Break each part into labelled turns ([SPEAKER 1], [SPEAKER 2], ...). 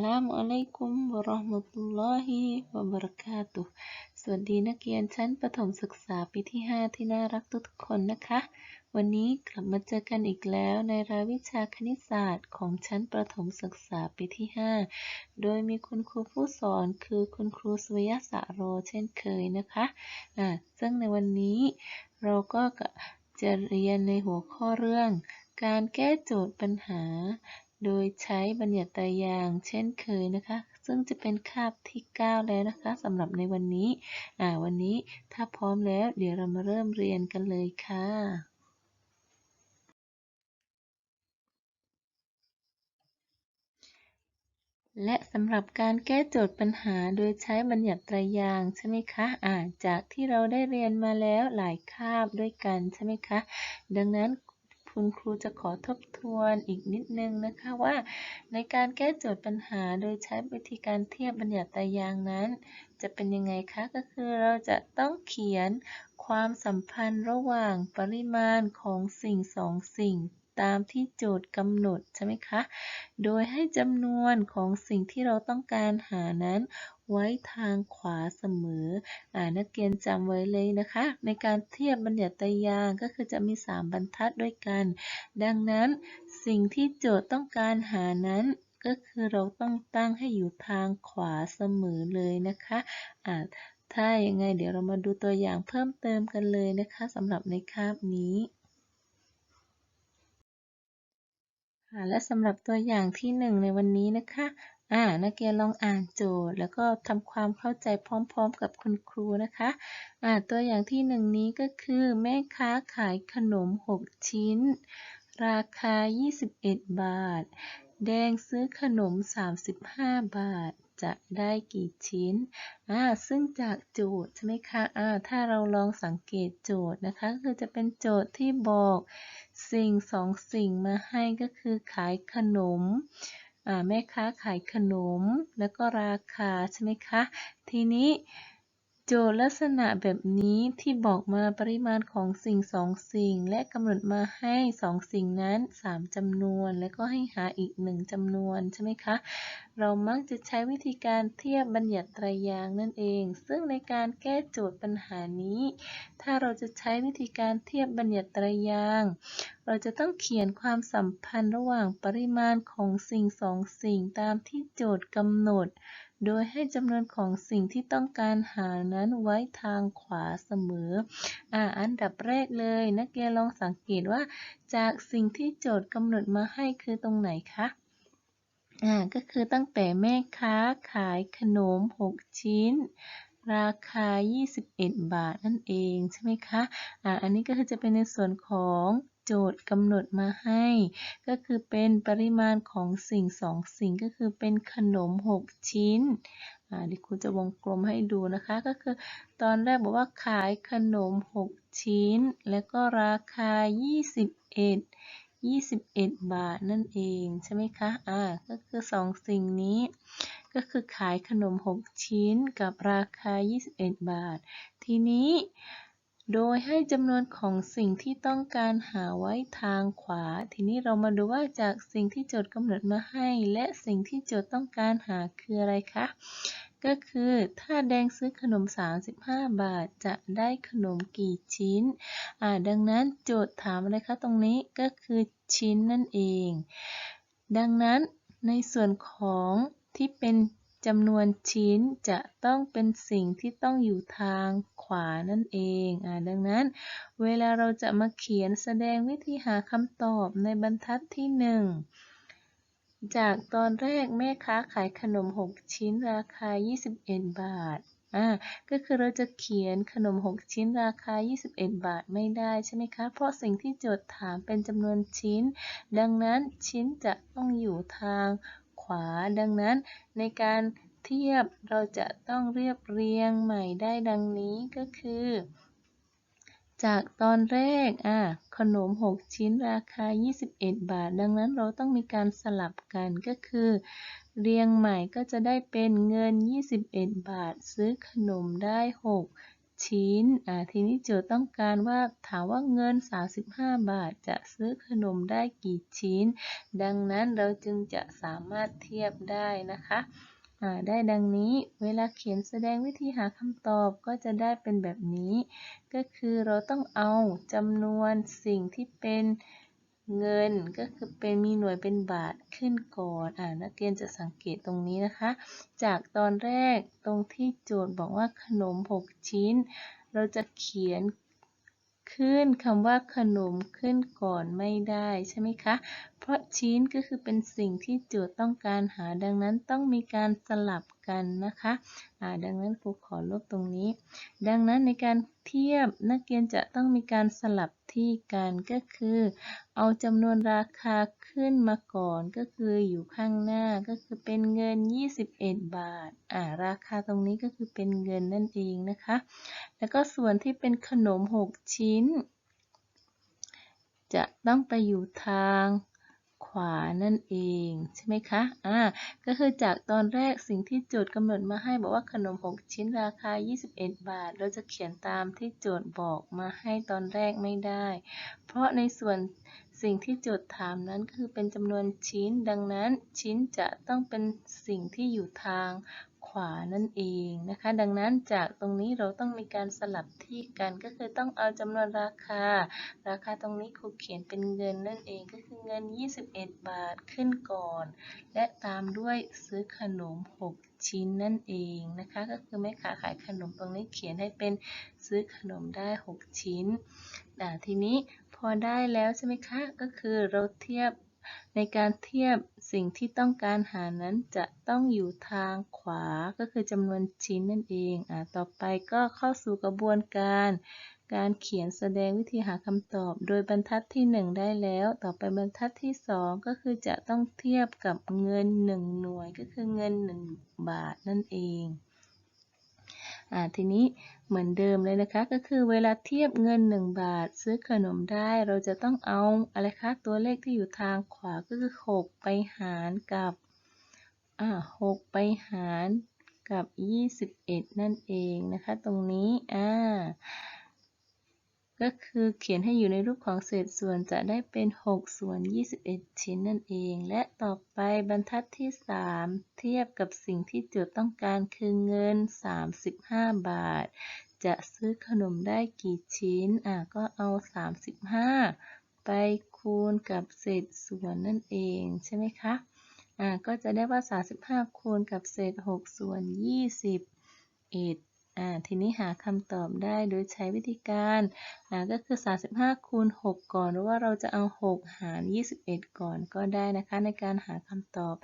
[SPEAKER 1] สลามุอะลัยกุมวะเราะห์มะตุลลอฮิวะบะเราะกาตุสวัสดีนักเรียนชั้นประถมศึกษาปีที่ 5 ที่น่ารักทุกคนนะคะ วันนี้กลับมาเจอกันอีกแล้วในรายวิชาคณิตศาสตร์ของชั้นประถมศึกษาปีที่ 5 โดยมีคุณครูผู้สอนคือคุณครูสวยสะโร เช่นเคยนะคะอ่าซึ่งในวันนี้เราก็จะเรียนในหัวข้อเรื่องการแก้โจทย์ปัญหา โดยใช้บัญญัติตายางเช่นเคยนะคะ ซึ่งจะเป็นคาบที่ 9 แล้วนะคะสำหรับในวันนี้ อ่า วันนี้ถ้าพร้อมแล้ว เดี๋ยวเรามาเริ่มเรียนกันเลยค่ะและสำหรับการแก้โจทย์ปัญหาโดยใช้บัญญัติตรยางใช่ไหมคะอ่าจากที่เราได้เรียนมาแล้วหลายคาบด้วยกันใช่ไหมคะ ดังนั้น คุณครูจะขอทบทวนอีกนิดนึงนะคะว่า ในการแก้โจทย์ปัญหาโดยใช้วิธีการเทียบบัญญัติตรยางนั้น จะเป็นยังไงคะก็คือเราจะต้องเขียนความสัมพันธ์ระหว่างปริมาณของสิ่งสองสิ่งตามที่โจทย์กำหนดใช่ไหมคะ โดยให้จำนวนของสิ่งที่เราต้องการหานั้น ไว้ทางขวาเสมอ อ่านักเรียนจำไว้เลยนะคะ ในการเทียบบัญญัติยางก็คือจะมี 3 บรรทัดด้วยกัน ดังนั้นสิ่งที่โจทย์ต้องการหานั้นก็คือเราต้องตั้งให้อยู่ทางขวาเสมอเลยนะคะอ่าถ้าอยังไงเดี๋ยวเรามาดูตัวอย่างเพิ่มเติมกันเลยนะคะสำหรับในคาบนี้และสำหรับตัวอย่างที่หนึ่งในวันนี้นะคะ อ่านักเรียนลองอ่านโจทย์ แล้วก็ทำความเข้าใจพร้อมๆ กับคุณครูนะคะอ่าตัวอย่างที่หนึ่งนี้ก็คือแม่ค้าขายขนม 6 ชิ้น ราคา 21 บาท แดงซื้อขนม 35 บาท จะได้กี่ชิ้นอ่าซึ่งจากโจทย์ใช่ไหมคะอ่าถ้าเราลองสังเกตโจทย์นะคะ คือจะเป็นโจทย์ที่บอกสิ่งสองสิ่งมาให้ก็คือขายขนม แม่ค้าขายขนม แล้วก็ราคาใช่ไหมคะ ทีนี้ โจทย์ลักษณะแบบนี้ที่บอกมาปริมาณของสิ่งสองสิ่ง และกำหนดมาให้สองสิ่งนั้นสามจำนวน แล้วก็ให้หาอีกหนึ่งจำนวนใช่ไหมคะ เรามักจะใช้วิธีการเทียบบัญญัติตรายางนั่นเอง ซึ่งในการแก้โจทย์ปัญหานี้ ถ้าเราจะใช้วิธีการเทียบบัญญัติตรายาง เราจะต้องเขียนความสัมพันธ์ระหว่างปริมาณของสิ่งสองสิ่งตามที่โจทย์กำหนด โดยให้จำนวนของสิ่งที่ต้องการหานั้นไว้ทางขวาเสมออ่าอันดับแรกเลย นักเรียนลองสังเกตว่า จากสิ่งที่โจทย์กำหนดมาให้คือตรงไหนคะอ่าก็คือตั้งแต่แม่ค้าขายขนม 6 ชิ้น ราคา 21 บาทนั่นเองใช่ไหมคะอ่าอันนี้ก็คือจะเป็นในส่วนของ โจทย์กำหนดมาให้ ก็คือเป็นปริมาณของสิ่งสองสิ่งก็คือเป็นขนม 6 ชิ้นอ่าเดี๋ยวครูจะวงกลมให้ดูนะคะ ก็คือตอนแรกบอกว่าขายขนม 6 ชิ้น แล้วก็ราคา 21 21 บาทนั่นเองใช่ไหมคะ อ่า ก็คือสองสิ่งนี้ ก็คือขายขนม 6 ชิ้นกับราคา 21 บาท ทีนี้ โดยให้จำนวนของสิ่งที่ต้องการหาไว้ทางขวา ทีนี้เรามาดูว่าจากสิ่งที่โจทย์กำหนดมาให้ และสิ่งที่โจทย์ต้องการหาคืออะไรคะ ก็คือถ้าแดงซื้อขนม 35 บาทจะได้ขนมกี่ชิ้น อ่า ดังนั้นโจทย์ถามอะไรคะตรงนี้ก็คือชิ้นนั่นเอง ดังนั้นในส่วนของที่เป็น จำนวนชิ้นจะต้องเป็นสิ่งที่ต้องอยู่ทางขวานั่นเองอดังนั้น เวลาเราจะมาเขียนแสดงวิธีหาคำตอบในบรรทัดที่หนึ่งจากตอนแรกแม่ค้าขายขนม 6 ชิ้นราคา 21 บาทอ่าก็คือเราจะเขียนขนม 6 ชิ้นราคา 21 บาทไม่ได้ใช่ไหมคะ เพราะสิ่งที่โจทย์ถามเป็นจำนวนชิ้น ดังนั้นชิ้นจะต้องอยู่ทาง วา ดังนั้นในการเทียบเราจะต้องเรียบเรียงใหม่ได้ดังนี้ก็คือ จากตอนแรกอ่าขนม 6 ชิ้นราคา 21 บาท ดังนั้นเราต้องมีการสลับกันก็คือ เรียงใหม่ก็จะได้เป็นเงิน 21 บาท ซื้อขนมได้ 6 ชิ้น อ่า ทีนี้โจทย์ต้องการว่าถามว่าเงิน 35 บาทจะซื้อขนมได้กี่ชิ้น ดังนั้นเราจึงจะสามารถเทียบได้นะคะ อ่า ได้ดังนี้ เวลาเขียนแสดงวิธีหาคำตอบก็จะได้เป็นแบบนี้ ก็คือเราต้องเอาจำนวนสิ่งที่เป็น เงินก็คือเป็นมีหน่วยเป็นบาทขึ้นก่อนอ่านักเรียนจะสังเกตตรงนี้นะคะ จากตอนแรกตรงที่โจทย์บอกว่าขนม 6 ชิ้น เราจะเขียนขึ้นคำว่าขนมขึ้นก่อนไม่ได้ใช่ไหมคะ เพราะชิ้นก็คือเป็นสิ่งที่โจทย์ต้องการหาดังนั้นต้องมีการสลับกันนะคะอ่าดังนั้นครูขอลบตรงนี้ ดังนั้นในการเทียบนักเรียนจะต้องมีการสลับ ที่กันก็คือ เอาจำนวนราคาขึ้นมาก่อนก็คืออยู่ข้างหน้าก็คือเป็นเงิน 21 บาทอ่าราคาตรงนี้ก็คือเป็นเงินนั่นเองนะคะ แล้วก็ส่วนที่เป็นขนม 6 ชิ้น จะต้องไปอยู่ทาง ขวานั่นเองใช่ไหมคะอ่าก็คือจากตอนแรกสิ่งที่โจทย์กำหนดมาให้บอกว่าขนม 6 ชิ้นราคา 21 บาท เราจะเขียนตามที่โจทย์บอกมาให้ตอนแรกไม่ได้ เพราะในส่วน สิ่งที่โจทย์ถามนั้นคือเป็นจำนวนชิ้น ดังนั้นชิ้นจะต้องเป็นสิ่งที่อยู่ทางขวานั่นเองนะคะ ดังนั้นจากตรงนี้เราต้องมีการสลับที่กันก็คือต้องเอาจำนวนราคา ราคาตรงนี้ครูเขียนเป็นเงินนั่นเองก็คือเงิน 21 บาทขึ้นก่อน และตามด้วยซื้อขนม 6 ชิ้นนั่นเองนะคะ ก็คือแม่ค้าขายขนมตรงนี้เขียนให้เป็นซื้อขนมได้ 6 ชิ้นทีนี้ พอได้แล้วใช่ไหมคะ ก็คือเราเทียบในการเทียบสิ่งที่ต้องการหานั้นจะต้องอยู่ทางขวาก็คือจำนวนชิ้นนั่นเองอ่าต่อไปก็เข้าสู่กระบวนการ การเขียนแสดงวิธีหาคำตอบ โดยบรรทัดที่ 1 ได้แล้ว ต่อไปบรรทัดที่ 2 ก็คือจะต้องเทียบกับเงิน 1 หน่วยก็คือเงิน 1 บาทนั่นเอง อ่าทีนี้เหมือนเดิมเลยนะคะก็คือเวลาเทียบเงิน 1 บาท ซื้อขนมได้เราจะต้องเอาอะไรคะตัวเลขที่อยู่ทางขวาก็คือ 6 ไปหารกับอ่า6ไปหารกับ 21 นั่นเองนะคะ ตรงนี้อ่า ก็คือเขียนให้อยู่ในรูปของเศษส่วนจะได้เป็น 6 ส่วน 21 ชิ้นนั่นเอง และต่อไปบรรทัดที่ 3 เทียบกับสิ่งที่โจทย์ต้องการคือเงิน 35 บาท จะซื้อขนมได้กี่ชิ้น อะก็เอา 35 ไปคูณกับเศษส่วนนั่นเองใช่ไหมคะ อ่าก็จะได้ว่า 35 คูณกับเศษ 6 ส่วน21อ่า ทีนี้หาคำตอบได้โดยใช้วิธีการาก็คือ 35 คูณ 6 ก่อน หรือว่าเราจะเอา 6 หาร 21 ก่อนก็ได้นะคะในการหาคำตอบ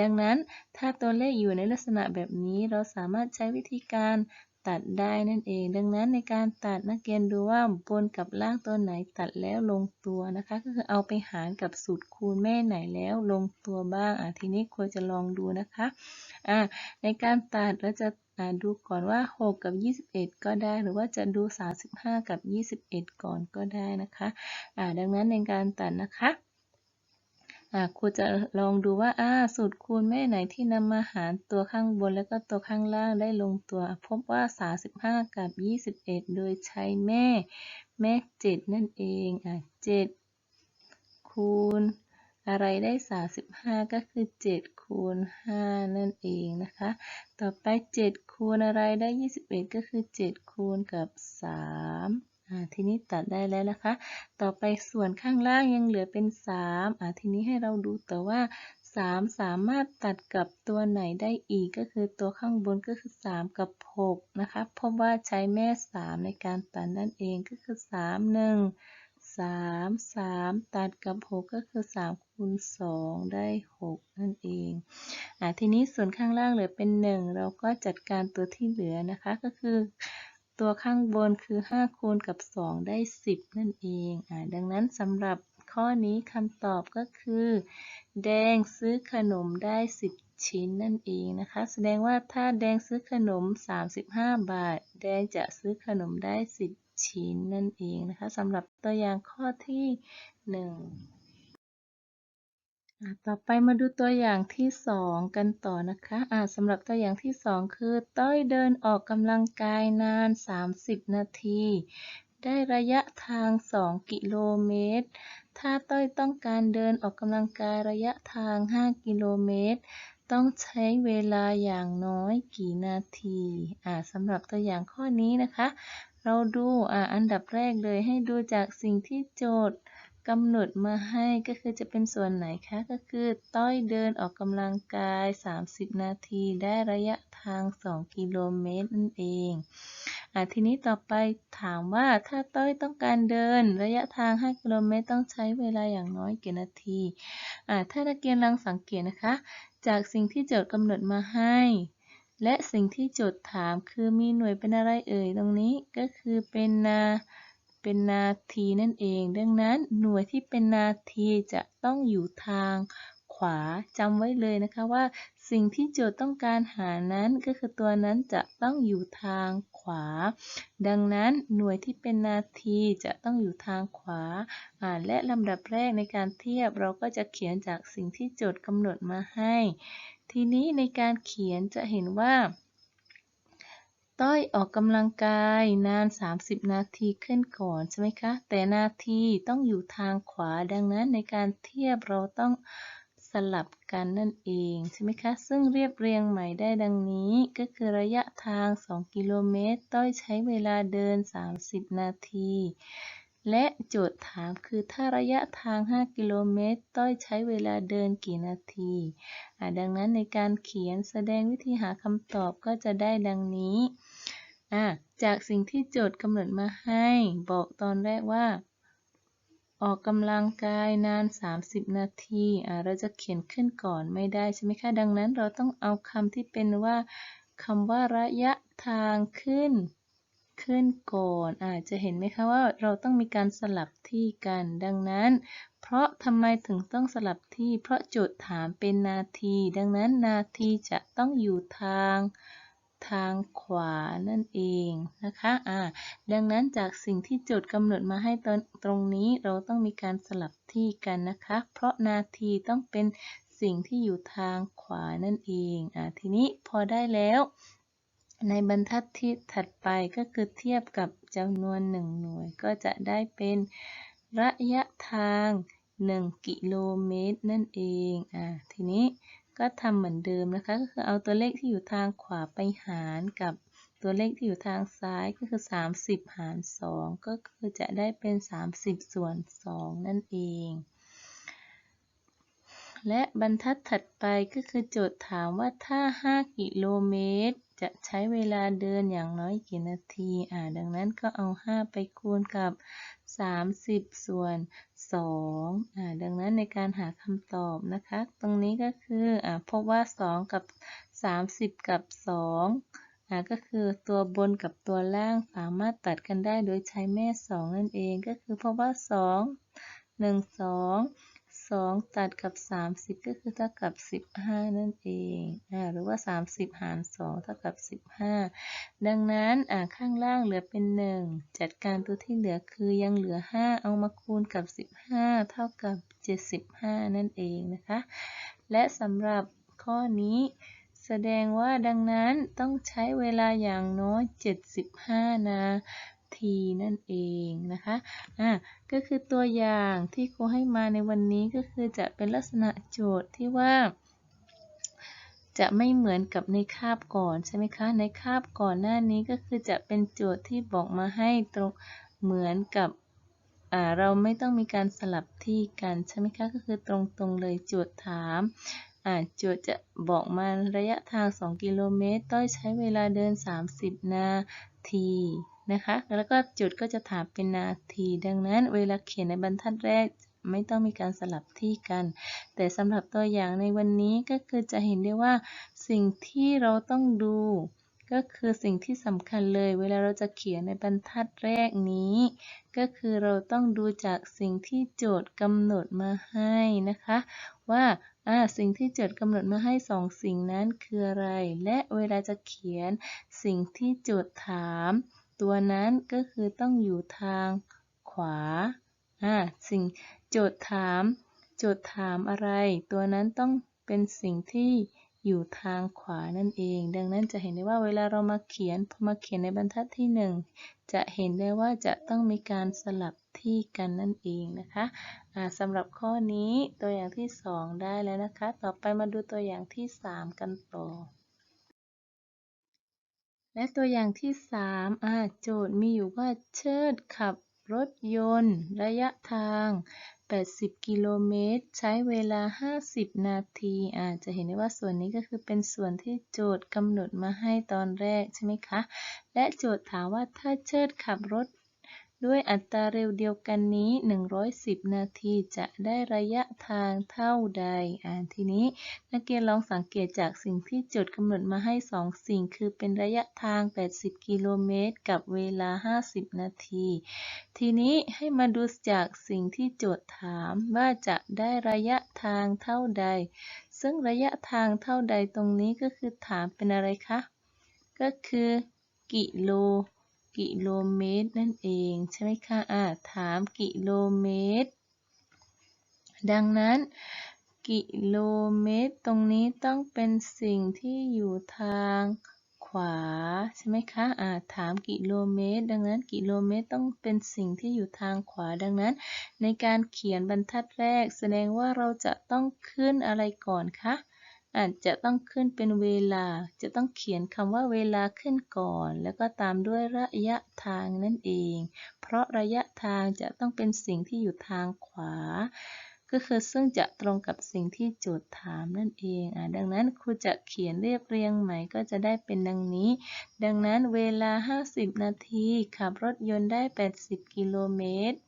[SPEAKER 1] ดังนั้นถ้าตัวเลขอยู่ในลักษณะแบบนี้เราสามารถใช้วิธีการตัดได้นั่นเอง ดังนั้นในการตัดนักเรียนดูว่าบนกับล่างตัวไหนตัดแล้วลงตัวนะคะ ก็คือเอาไปหารกับสูตรคูณแม่ไหนแล้วลงตัวบ้างอะทีนี้ควรจะลองดูนะคะอ่าในการตัดเราจะ ดูก่อนว่า 6 กับ 21 ก็ได้ หรือว่าจะดู 35 กับ 21 ก่อนก็ได้นะคะะดังนั้นในการตัดนะคะครูจะลองดูว่าสูตรคูณแม่ไหนที่นำมาหารตัวข้างบนแล้วก็ตัวข้างล่างได้ลงตัว พบว่า 35 กับ 21 โดยใช้แม่ แม่ 7 นั่นเองอะ7คูณ อะไรได้ 35 ก็คือ 7 คูณ 5 นั่นเองนะคะ ต่อไป 7 คูณอะไรได้ 21 ก็คือ 7 คูณกับ3อ่าทีนี้ตัดได้แล้วนะคะ ต่อไปส่วนข้างล่างยังเหลือเป็น 3 อ่าทีนี้ให้เราดูแต่ว่า 3 สามารถตัดกับตัวไหนได้อีกก็คือตัวข้างบนก็คือ 3 กับ 6 นะคะพบว่าใช้แม่ 3 ในการตัดนั่นเองก็คือ 3 1 3 3ตัดกับ6ก็คือ3คูณ2ได้6นั่นเองอ่าทีนี้ส่วนข้างล่างเหลือเป็น1เราก็จัดการตัวที่เหลือนะคะก็คือตัวข้างบนคือ 5 คูณกับ 2 ได้ 10 นั่นเอง อ่า ดังนั้นสำหรับข้อนี้คำตอบก็คือ แดงซื้อขนมได้ 10 ชิ้นนั่นเองนะคะ แสดงว่าถ้าแดงซื้อขนม 35 บาท แดงจะซื้อขนมได้ 10 ชิ้นนั่นเองนะคะสำหรับตัวอย่างข้อที่1อ่าต่อไปมาดูตัวอย่างที่สองกันต่อนะคะอ่าสำหรับตัวอย่างที่สองคือต้อยเดินออกกำลังกายนาน 30 นาที ได้ระยะทาง 2 กิโลเมตร ถ้าต้อยต้องการเดินออกกำลังกายระยะทาง 5 กิโลเมตรต้องใช้เวลาอย่างน้อยกี่นาที อ่าสำหรับตัวอย่างข้อนี้นะคะ เราดูอ่าอันดับแรกเลยให้ดูจากสิ่งที่โจทย์กำหนดมาให้ก็คือจะเป็นส่วนไหนคะ ก็คือต้อยเดินออกกำลังกาย 30 นาทีได้ระยะทาง 2 กิโลเมตรนั่นเองอ่าทีนี้ต่อไปถามว่าถ้าต้อยต้องการเดินระยะทาง 5 กิโลเมตรต้องใช้เวลาอย่างน้อยกี่นาทีอ่าถ้านักเรียนลองสังเกตนะคะ จากสิ่งที่โจทย์กำหนดมาให้ และสิ่งที่โจทย์ถามคือมีหน่วยเป็นอะไรเอ่ยตรงนี้ก็คือเป็นนาเป็นนาทีนั่นเอง ดังนั้นหน่วยที่เป็นนาทีจะต้องอยู่ทางขวาจำไว้เลยนะคะว่า สิ่งที่โจทย์ต้องการหานั้นก็คือตัวนั้นจะต้องอยู่ทางขวา ดังนั้นหน่วยที่เป็นนาทีจะต้องอยู่ทางขวาอ่าและลำดับแรกในการเทียบเราก็จะเขียนจากสิ่งที่โจทย์กำหนดมาให้ ทีนี้ในการเขียนจะเห็นว่า ต้อยออกกำลังกายนาน 30 นาทีขึ้นก่อนใช่ไหมคะ แต่นาทีต้องอยู่ทางขวาดังนั้นในการเทียบเราต้องสลับกันนั่นเองใช่ไหมคะ ซึ่งเรียบเรียงใหม่ได้ดังนี้ก็คือระยะทาง 2 กิโลเมตร ต้อยใช้เวลาเดิน 30 นาที และโจทย์ถามคือถ้าระยะทาง 5 กิโลเมตร ต้อยใช้เวลาเดินกี่นาทีดังนั้นในการเขียนแสดงวิธีหาคำตอบก็จะได้ดังนี้จากสิ่งที่โจทย์กำหนดมาให้ บอกตอนแรกว่า ออกกำลังกายนาน 30 นาทีเราจะเขียนขึ้นก่อนไม่ได้ใช่ไหมคะ ดังนั้นเราต้องเอาคำที่เป็นว่าคำว่าระยะทางขึ้น ขึ้นก่อนอาจจะเห็นไหมคะว่าเราต้องมีการสลับที่กันดังนั้น เพราะทำไมถึงต้องสลับที่ เพราะโจทย์ถามเป็นนาที ดังนั้นนาทีจะต้องอยู่ทางทางขวานั่นเองนะคะอ่าดังนั้นจากสิ่งที่โจทย์กำหนดมาให้ตตรงนี้เราต้องมีการสลับที่กันนะคะ เพราะนาทีต้องเป็นสิ่งที่อยู่ทางขวานั่นเองอ่าทีนี้พอได้แล้ว ในบรรทัดที่ถัดไปก็คือเทียบกับจำนวน 1 หน่วย ก็จะได้เป็นระยะทาง 1 กิโลเมตรนั่นเอง อ่า ทีนี้ก็ทำเหมือนเดิมนะคะ ก็คือเอาตัวเลขที่อยู่ทางขวาไปหารกับตัวเลขที่อยู่ทางซ้ายก็คือ 30 หาร 2 ก็คือจะได้เป็น 30 ส่วน 2 นั่นเอง และบรรทัดถัดไปก็คือโจทย์ถามว่าถ้า 5 กิโลเมตร จะใช้เวลาเดินอย่างน้อยกี่นาที อ่า ดังนั้นก็เอา 5 ไปคูณกับ 30 ส่วน 2 อ่า ดังนั้นในการหาคำตอบนะคะ ตรงนี้ก็คือ อ่า พบว่า 2 กับ 30 กับ 2 อ่า ก็คือตัวบนกับตัวล่างสามารถตัดกันได้โดยใช้แม่ 2 นั่นเอง ก็คือพบว่า 2 1 2 2ตัดกับ30ก็คือเท่ากับ15นั่นเองอ่าหรือว่า30หาร2เท่ากับ15ดังนั้นอ่าข้างล่างเหลือเป็น1จัดการตัวที่เหลือคือยังเหลือ5เอามาคูณกับ15เท่ากับ75นั่นเองนะคะ และสำหรับข้อนี้แสดงว่าดังนั้นต้องใช้เวลาอย่างน้อย 75 นา ทีนั่นเองนะคะอ่าก็คือตัวอย่างที่ครูให้มาในวันนี้ก็คือจะเป็นลักษณะโจทย์ที่ว่า จะไม่เหมือนกับในคาบก่อนใช่ไหมคะ ในคาบก่อนหน้านี้ก็คือจะเป็นโจทย์ที่บอกมาให้ตรงเหมือนกับอ่าเราไม่ต้องมีการสลับที่กันใช่ไหมคะ ก็คือตรงๆเลยโจทย์ถามอ่าโจทย์จะบอกมาระยะทาง 2 กิโลเมตร ต้อยใช้เวลาเดิน 30 นาที นะคะ แล้วก็จุดก็จะถามเป็นนาที ดังนั้น เวลาเขียนในบรรทัดแรกไม่ต้องมีการสลับที่กัน แต่สำหรับตัวอย่างในวันนี้ก็คือจะเห็นได้ว่าสิ่งที่เราต้องดู ก็คือสิ่งที่สำคัญเลย เวลาเราจะเขียนในบรรทัดแรกนี้ ก็คือเราต้องดูจากสิ่งที่โจทย์กำหนดมาให้นะคะ ว่าอ่าสิ่งที่โจทย์กำหนดมาให้สองสิ่งนั้นคืออะไร และเวลาจะเขียนสิ่งที่โจทย์ถาม ตัวนั้นก็คือต้องอยู่ทางขวาอ่าสิ่งโจทย์ถาม โจทย์ถามอะไร ตัวนั้นต้องเป็นสิ่งที่อยู่ทางขวานั่นเอง ดังนั้นจะเห็นได้ว่าเวลาเรามาเขียนพอมาเขียนในบรรทัดที่ 1 จะเห็นได้ว่าจะต้องมีการสลับที่กันนั่นเองนะคะะสำหรับข้อนี้ตัวอย่างที่ 2 ได้แล้วนะคะ ต่อไปมาดูตัวอย่างที่ 3 กันต่อ และตัวอย่างที่3อ่าโจทย์มีอยู่ว่าเชิดขับรถยนต์ ระยะทาง 80 กิโลเมตร ใช้เวลา 50 นาทีอาจจะเห็นได้ว่าส่วนนี้ก็คือเป็นส่วนที่โจทย์กำหนดมาให้ตอนแรกใช่ไหมคะ และโจทย์ถามว่าถ้าเชิดขับรถ ด้วยอัตราเร็วเดียวกันนี้ 110 นาทีจะได้ระยะทางเท่าใด อ่าทีนี้นักเรียนลองสังเกตจากสิ่งที่โจทย์กำหนดมาให้ 2 สิ่ง คือเป็นระยะทาง 80 กิโลเมตร กับเวลา 50 นาที ทีนี้ให้มาดูจากสิ่งที่โจทย์ถามว่าจะได้ระยะทางเท่าใด ซึ่งระยะทางเท่าใดตรงนี้ก็คือถามเป็นอะไรคะ ก็คือกิโล กิโลเมตรนั่นเองใช่ไหมคะอ่าถามกิโลเมตร ดังนั้น กิโลเมตร ตรงนี้ต้องเป็นสิ่งที่อยู่ทางขวาใช่ไหมคะอ่าถามกิโลเมตร ดังนั้นกิโลเมตรต้องเป็นสิ่งที่อยู่ทางขวาดังนั้น ในการเขียนบรรทัดแรก แสดงว่าเราจะต้องขึ้นอะไรก่อนคะ อาจจะต้องขึ้นเป็นเวลา จะต้องเขียนคำว่าเวลาขึ้นก่อน แล้วก็ตามด้วยระยะทางนั่นเอง เพราะระยะทางจะต้องเป็นสิ่งที่อยู่ทางขวา ก็คือซึ่งจะตรงกับสิ่งที่โจทย์ถามนั่นเองอดังนั้นครูจะเขียนเรียบเรียงใหม่ก็จะได้เป็นดังนี้ ดังนั้นเวลา 50 นาทีขับรถยนต์ได้ 80 กิโลเมตร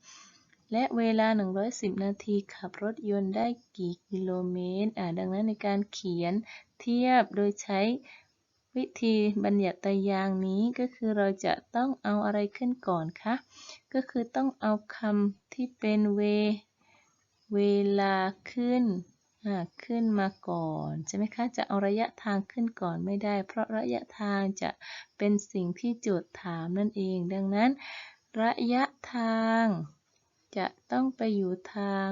[SPEAKER 1] และเวลา 110 นาทีขับรถยนต์ได้กี่กิโลเมตร ดังนั้นในการเขียนเทียบโดยใช้วิธีบัญญัติยางนี้ก็คือเราจะต้องเอาอะไรขึ้นก่อนคะ ก็คือต้องเอาคำที่เป็นเว เวลาขึ้น ขึ้นมาก่อนใช่ไหมคะ จะเอาระยะทางขึ้นก่อนไม่ได้ เพราะระยะทางจะเป็นสิ่งที่โจทย์ถามนั่นเอง ดังนั้น ระยะทาง จะต้องไปอยู่ทาง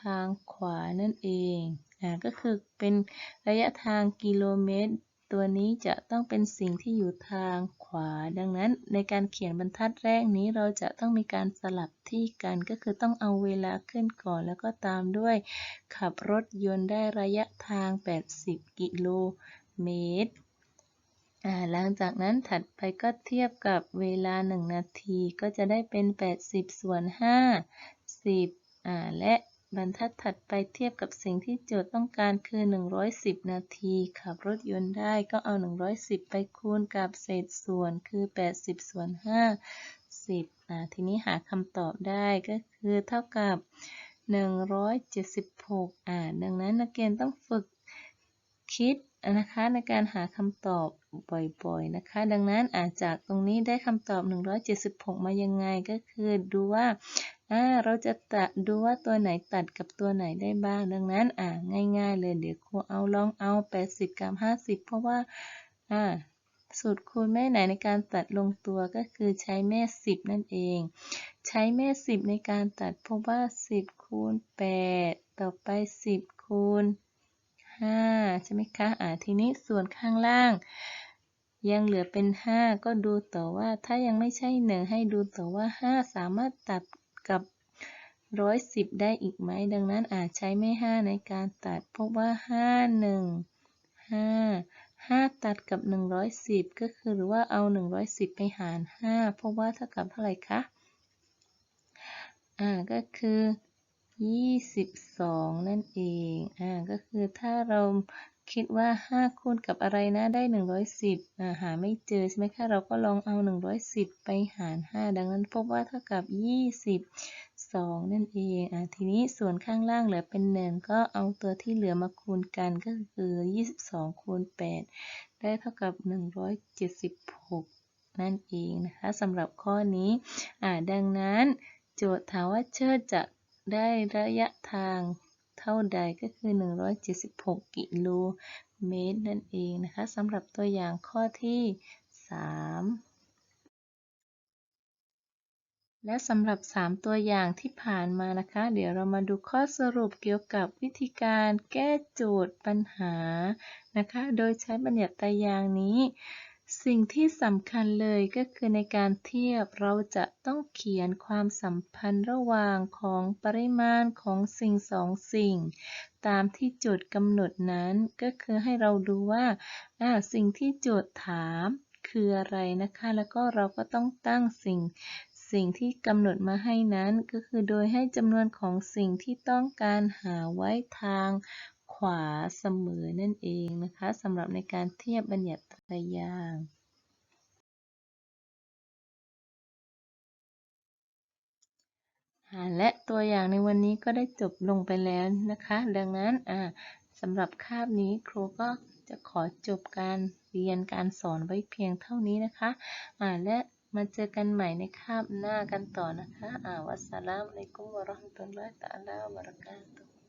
[SPEAKER 1] ทางขวานั่นเอง อ่า ก็คือเป็นระยะทางกิโลเมตร ตัวนี้จะต้องเป็นสิ่งที่อยู่ทางขวา ดังนั้นในการเขียนบรรทัดแรกนี้เราจะต้องมีการสลับที่กัน ก็คือต้องเอาเวลาขึ้นก่อน แล้วก็ตามด้วย ขับรถยนต์ได้ระยะทาง 80 กิโลเมตร หลังจากนั้นถัดไปก็เทียบกับเวลา 1 นาทีก็จะได้เป็น 80 ส่วน 5 10อ่าและบรรทัดถัดไปเทียบกับสิ่งที่โจทย์ต้องการคือ 110 นาที ขับรถยนต์ได้ก็เอา 110 ไปคูณกับเศษส่วนคือ 80 ส่วน 5 10อ่าทีนี้หาคำตอบได้ก็คือเท่ากับ 176อ่าดังนั้นนักเรียนต้องฝึกคิดนะคะในการหาคำตอบ บ่อยๆนะคะ ดังนั้นอาจจากตรงนี้ได้คำตอบ 176 มายังไงก็คือดูว่าเราจะตัดดูว่าตัวไหนตัดกับตัวไหนได้บ้าง ดังนั้นอ่าง่าย ๆ เลยเดี๋ยวครูเอาลองเอา 80 กับ 50 เพราะว่าอ่าสูตรคูณแม่ไหนในการตัดลงตัวก็คือใช้แม่ 10 นั่นเอง ใช้แม่ 10 ในการตัดเพราะว่า 10 คูณ 8 ต่อไป 10 คูณ 5 ใช่ไหมคะ อ่า ทีนี้ส่วนข้างล่าง ยังเหลือเป็น 5 ก็ดูต่อว่า ถ้ายังไม่ใช่ 1 ให้ดูต่อว่า 5 สามารถตัดกับ 110 ได้อีกไหม ดังนั้นอาจใช้ไม่ 5 ในการตัดพราะว่า 5 1 5 5 ตัดกับ 110 ก็คือหรือว่าเอา 110 ไปหาร 5 เพราะว่าเท่ากับเท่าไหร่คะ อ่า ก็คือ 22 นั่นเอง อ่า ก็คือถ้าเรา คิดว่า5คูณกับอะไรนะได้110อ่าหาไม่เจอใช่ไหมคะเราก็ลองเอา110ไปหาร5ดังนั้นพบว่าเท่ากับ22นั่นเองอ่าทีนี้ส่วนข้างล่างเหลือเป็น1ก็เอาตัวที่เหลือมาคูณกันก็คือ22คูณ8ได้เท่ากับ176นั่นเองนะคะสำหรับข้อนี้อ่าดังนั้น โจทย์ถามว่าเชิดจะได้ระยะทาง เท่าใดก็คือ 176 กิโลเมตรนั่นเองนะคะสำหรับตัวอย่างข้อที่ 3และสำหรับ 3 ตัวอย่างที่ผ่านมานะคะ เดี๋ยวเรามาดูข้อสรุปเกี่ยวกับวิธีการแก้โจทย์ปัญหานะคะ โดยใช้บัญญัติตายางนี้ สิ่งที่สำคัญเลยก็คือในการเทียบเราจะต้องเขียนความสัมพันธ์ระหว่างของปริมาณของสิ่งสองสิ่ง ตามที่โจทย์กำหนดนั้นก็คือให้เราดูว่าสิ่งที่โจทย์ถามคืออะไรนะคะ แล้วก็เราก็ต้องตั้งสิ่ง สิ่งที่กำหนดมาให้นั้น ก็คือโดยให้จำนวนของสิ่งที่ต้องการหาไว้ทาง ขวาเสมอนั่นเองนะคะสำหรับในการเทียบบัญญัติตรายางอ่าและตัวอย่างในวันนี้ก็ได้จบลงไปแล้วนะคะ ดังนั้นสำหรับคาบนี้ครูก็จะขอจบการเรียนการสอนไว้เพียงเท่านี้นะคะอ่าและมาเจอกันใหม่ในคาบหน้ากันต่อนะคะอ่าวัสสลามอะลัยกุมวะราะห์มะตุลลอฮิตะอาลาวะบะเราะกาตุฮ์